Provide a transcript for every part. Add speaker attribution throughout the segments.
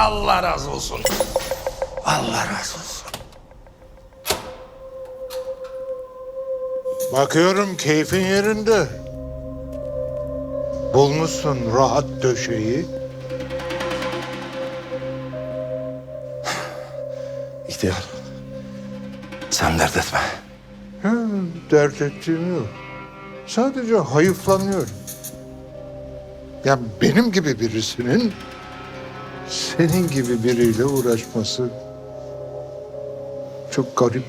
Speaker 1: Allah razı olsun. Allah razı olsun.
Speaker 2: Bakıyorum keyfin yerinde. Bulmuşsun rahat döşeyi.
Speaker 1: İhtiyar. Sen dert etme.
Speaker 2: Ha, dert ettiğim yok. Sadece hayıflanıyorum. Ya benim gibi birisinin senin gibi biriyle uğraşması çok garip.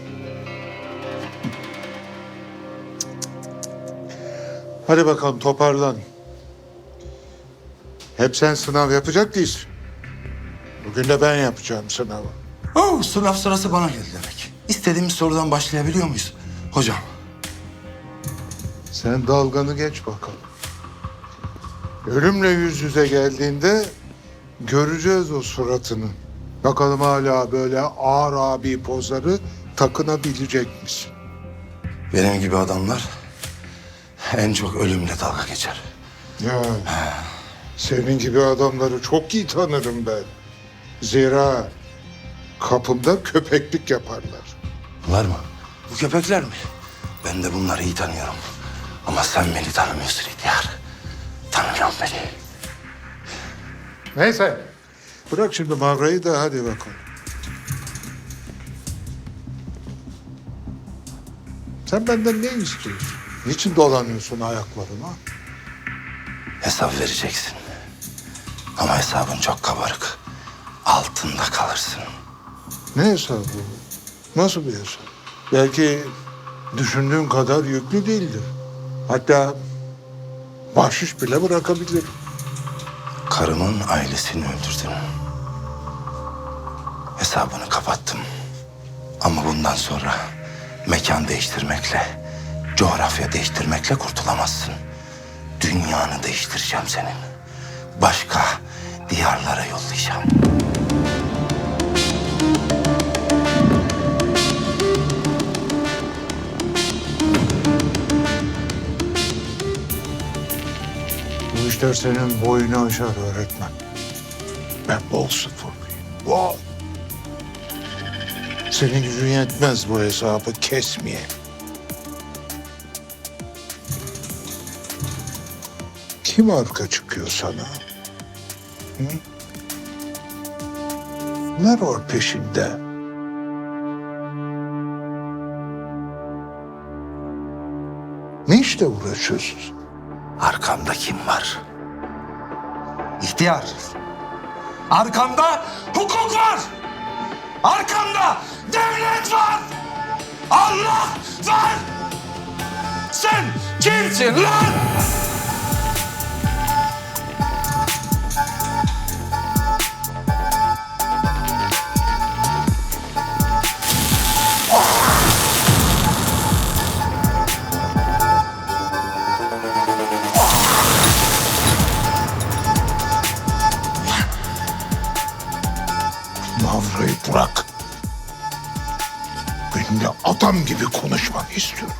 Speaker 2: Hadi bakalım toparlan. Hep sen sınav yapacak değilsin. Bugün de ben yapacağım sınavı.
Speaker 1: Oh, sınav sırası bana geldi demek. İstediğimiz sorudan başlayabiliyor muyuz? Hocam.
Speaker 2: Sen dalganı geç bakalım. Ölümle yüz yüze geldiğinde göreceğiz o suratını. Bakalım hala böyle ağır abi pozları takınabilecek misin?
Speaker 1: Benim gibi adamlar en çok ölümle dalga geçer.
Speaker 2: Ya senin gibi adamları çok iyi tanırım ben. Zira kapımda köpeklik yaparlar.
Speaker 1: Var mı? Bu köpekler mi? Ben de bunları iyi tanıyorum. Ama sen beni tanımıyorsun İhtiyar. Tanımıyorum beni.
Speaker 2: Neyse. Bırak şimdi mavrayı da hadi bakalım. Sen benden ne istiyorsun? Niçin dolanıyorsun ayaklarıma?
Speaker 1: Hesap vereceksin. Ama hesabın çok kabarık. Altında kalırsın.
Speaker 2: Ne hesabı? Nasıl bir hesap? Belki düşündüğün kadar yüklü değildir. Hatta bahşiş bile bırakabilirim.
Speaker 1: Karımın ailesini öldürdün. Hesabını kapattım. Ama bundan sonra mekan değiştirmekle, coğrafya değiştirmekle kurtulamazsın. Dünyanı değiştireceğim senin. Başka diyarlara yollayacağım.
Speaker 2: Bu işler senin boyunu aşar öğretmen. Ben bol sıfırlıyım. Bol. Senin gücün yetmez bu hesabı kesmeye. Kim arka çıkıyor sana? Hı? Ne var peşinde? Ne işle uğraşıyorsun?
Speaker 1: Arkamda kim var? İhtiyar. Arkamda hukuk var. Arkamda devlet var. Allah var. Sen kimsin lan?
Speaker 2: Mavrayı bırak. Benimle adam gibi konuşmanı istiyorum.